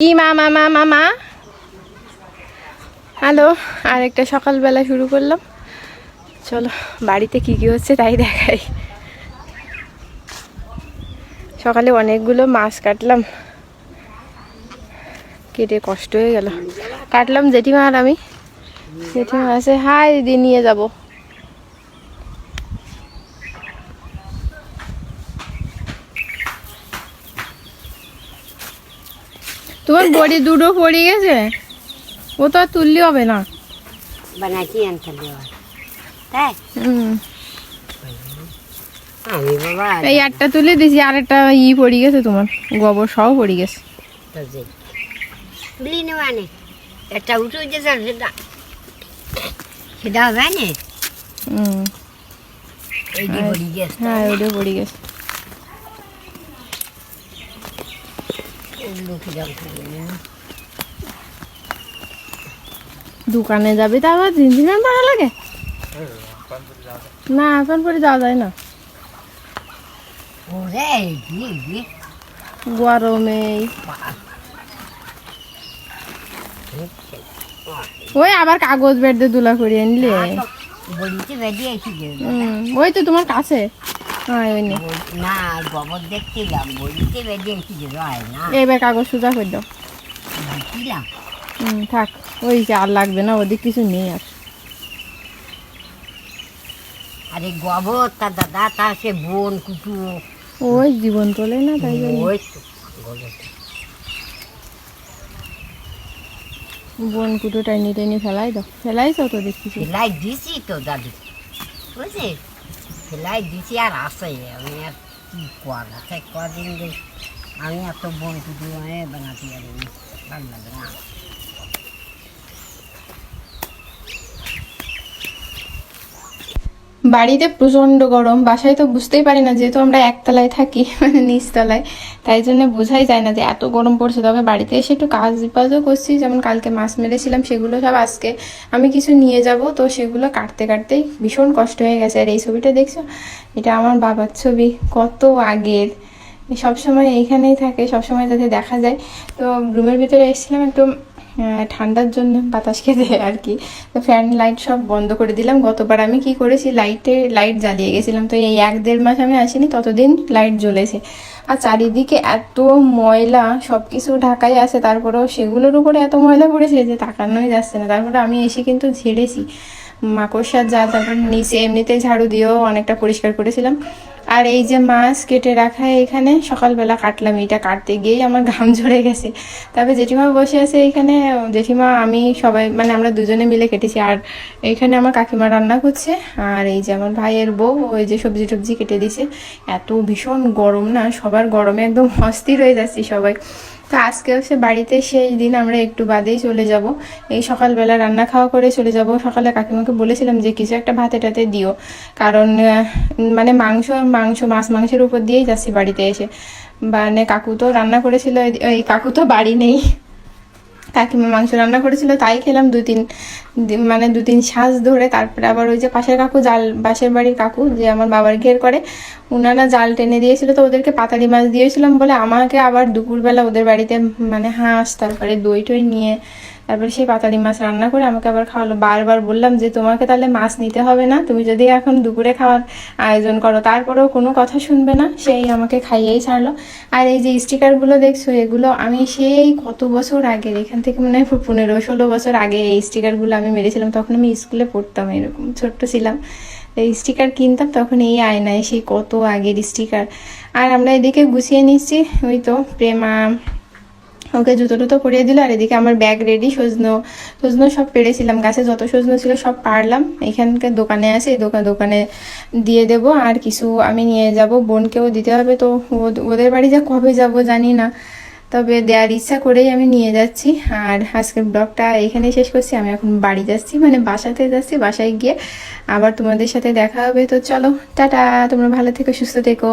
কি, মা মা মা মা মা? হ্যালো, আরেকটা সকালবেলা শুরু করলাম। চলো, বাড়িতে কি কি হচ্ছে তাই দেখাই। সকালে অনেকগুলো মাছ কাটলাম। কেটে কষ্ট হয়ে গেল। কাটলাম জেঠিমা আর আমি। জেঠিমা আছে, হাই, দিদি, নিয়ে যাব। তোমার বড়ি দুটো পড়ে গেছে? ও তো আর তুললে হবে না। বানাচ্ছি আনতে তাই? আমি বাবা এই একটা তুলে দিছি আর একটা ই পড়ে গেছে তোমার। গোবর সহ পড়ে গেছে। বলি একটা উঠে সেটা সেটা হবে না? হুম। হ্যাঁ ওটা পড়ে গেছে। দোকানে যাবি তা আবার তিন দিন পড়া লাগে? না এখন পরে যাওয়া যায় না। গরমে। ওই আবার কাগজ বেড়তে তুলা করে আনলে। ওই তো তোমার কাছে। নে গোবর দেখছিলাম বলিতে বেরিয়ে এসেছে হয় না। এবার কাগজ সোজা করে দাও। দেখছিলাম। হুম থাক ওই যে আর লাগবে না ওদিক কিছু নেই আর। আরে গোবর তার দাদা তার সে বোন কুটু। ওই জীবন তোলে না তাই ওই। বোন কুটো টাইনি টাইনি ফেলাই দাও। ফেলাইছো তো দেখছি। সেলাই দিছি তো দাদু। বুঝলি? সেলাই দিছি আর আসে আমি আর কী করা সে কদিন আমি এত বন্ধু দিয়ে বানাতে পারিনি ভালো লাগে না বাড়িতে প্রচণ্ড গরম, বাসায় তো বুঝতেই পারি না, যেহেতু আমরা একতলায় থাকি মানে নিচতলায়, তাই জন্য বোঝাই যায় না যে এত গরম পড়ছে। তবে বাড়িতে এসে একটু কাজ বাজও করছি, যেমন কালকে মাছ মেরেছিলাম, সেগুলো সব আজকে আমি কিছু নিয়ে যাব, তো সেগুলো কাটতে কাটতেই ভীষণ কষ্ট হয়ে গেছে। আর এই ছবিটা দেখছ? এটা আমার বাবার ছবি, কত আগের। সবসময় এইখানেই থাকে, সবসময় যাতে দেখা যায়। তো রুমের ভিতরে এসেছিলাম একটু ঠান্ডার জন্য বাতাস খেতে আর কি। তো ফ্যান লাইট সব বন্ধ করে দিলাম। গতবার আমি কি করেছি লাইটে লাইট জ্বালিয়ে গেছিলাম। তো এই এক দেড় মাস আমি আসিনি, ততদিন লাইট জ্বলেছে। আর চারিদিকে এত ময়লা সব কিছু ঢাকাই আছে, তারপরেও সেগুলোর উপরে এত ময়লা পড়েছে যে তাকানোই যাচ্ছে না। তারপরে আমি এসে কিন্তু ঝেড়েছি। মাকড়সার জাল, তারপর নিচে এমনিতে ঝাড়ু দিয়েও অনেকটা পরিষ্কার করেছিলাম। আর এই যে মাছ কেটে রাখা এখানে, সকালবেলা কাটলাম, এটা কাটতে গিয়েই আমার ঘাম ঝরে গেছে। তবে জেঠিমা বসে আছে এখানে, জেঠিমা, আমি সবাই মানে আমরা দুজনে মিলে কেটেছি। আর এখানে আমার কাকিমা রান্না করছে, আর এই যে আমার ভাইয়ের বউ, ওই যে সবজি টবজি কেটে দিছে। এত ভীষণ গরম না, সবার গরমে একদম অস্থির হয়ে যাচ্ছি সবাই। তো আজকে হচ্ছে বাড়িতে সেই দিন আমরা একটু বাদেই চলে যাব। এই সকালবেলা রান্না খাওয়া করে চলে যাব। সকালে কাকিমাকে বলেছিলাম যে কিছু একটা ভাতে টাতে দিও। কারণ মানে মাংস মাংস, মাছ, মাংসের উপর দিয়েই যাচ্ছি বাড়িতে এসে। মানে কাকু তো রান্না করেছিল এই কাকু তো বাড়ি নেই। কাকিমা মাংস রান্না করেছিল, তাই খেলাম দু তিন মানে দু তিন শ্বাস ধরে। তারপরে আবার ওই যে পাশের কাকু, জাল বাসের বাড়ির কাকু, যে আমার বাবার ঘের করে ওনারা জাল টেনে দিয়েছিল তো ওদেরকে পাতালি মাছ দিয়েছিলাম বলে আমাকে আবার দুপুরবেলা ওদের বাড়িতে মানে হাঁস, তারপরে দই টই নিয়ে তারপরে সেই পাতালি মাছ রান্না করে আমাকে আবার খাওয়ালো। বারবার বললাম যে, তোমাকে তাহলে মাছ নিতে হবে না, তুমি যদি এখন দুপুরে খাওয়ার আয়োজন করো, তারপরেও কোনো কথা শুনবে না। সেই আমাকে খাইয়েই ছাড়লো। আর এই যে স্টিকারগুলো দেখছ, এগুলো আমি সেই কত বছর আগের, এখান থেকে মনে হয় পনেরো ষোলো বছর আগে এই স্টিকারগুলো আমি মেরেছিলাম। তখন আমি স্কুলে পড়তাম, এরকম ছোট্ট ছিলাম। এই স্টিকার কিনতাম, তখন এই আয়নায় সেই কত আগের স্টিকার। আর আমরা এদিকে গুছিয়ে নিচ্ছি, ওই তো প্রেমা ওকে জুতো টুতো পরিয়ে দিল, আর এদিকে আমার ব্যাগ রেডি সজনো সজনো সব পেরেছিলাম। গাছে যত সজনো ছিল সব পারলাম। এখানকার দোকানে আছে এই দোকান দোকানে দিয়ে দেব। আর কিছু আমি নিয়ে যাব, বোনকেও দিতে হবে তো। ওদের বাড়ি যা কবে যাব জানি না। তবে দেওয়ার ইচ্ছা করেই আমি নিয়ে যাচ্ছি। আর আজকের ব্লগটা এখানেই শেষ করছি। আমি এখন বাড়ি যাচ্ছি মানে বাসাতে যাচ্ছি, বাসায় গিয়ে আবার তোমাদের সাথে দেখা হবে। তো চলো, টাটা, তোমরা ভালো থেকো, সুস্থ থেকো।